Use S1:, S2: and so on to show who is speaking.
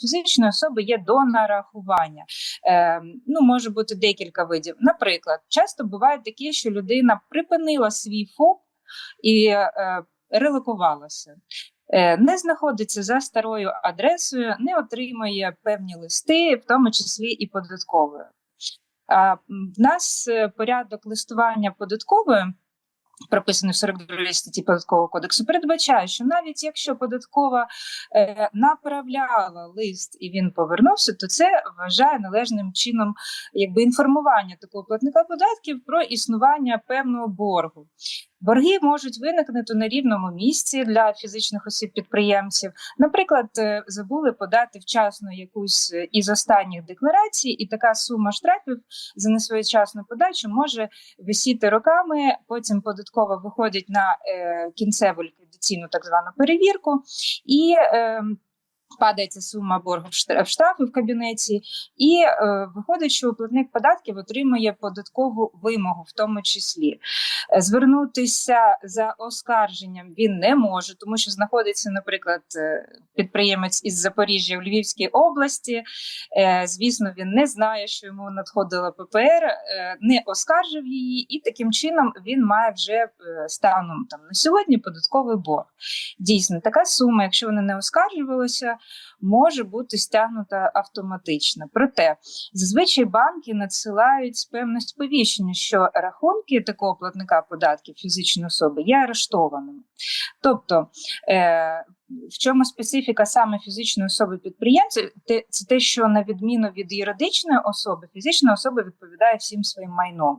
S1: фізичної особи є до нарахування. Е, ну, може бути декілька видів. Наприклад, часто буває таке, що людина припинила свій ФОП і е, релокувалася. Е, Не знаходиться за старою адресою, не отримує певні листи, в тому числі і податковою. В нас е, порядок листування податкової, прописаний в 42 статті податкового кодексу, передбачає, що навіть якщо податкова е, направляла лист і він повернувся, то це вважає належним чином якби інформування такого платника податків про існування певного боргу. Борги можуть виникнути на рівному місці для фізичних осіб підприємців. Наприклад, е, забули подати вчасно якусь е, із останніх декларацій, і така сума штрафів за несвоєчасну подачу може висіти роками. Потім податкова виходить на е, кінцеву ліквідаційну так звану перевірку і. Падає ця сума боргу в штра- в штрафи в кабінеті, і е, виходить, що платник податків отримує податкову вимогу, в тому числі. Звернутися за оскарженням він не може, тому що знаходиться, наприклад, е, підприємець із Запоріжжя в Львівській області. Е, Звісно, він не знає, що йому надходила ППР, е, не оскаржив її, і таким чином він має вже е, станом там на сьогодні податковий борг. Дійсно, така сума, якщо вона не оскаржувалася, може бути стягнута автоматично. Проте зазвичай банки надсилають певне сповіщення, що рахунки такого платника податків фізичної особи є арештованими. Тобто, е, в чому специфіка саме фізичної особи підприємця? Це те, що на відміну від юридичної особи, фізична особа відповідає всім своїм майном.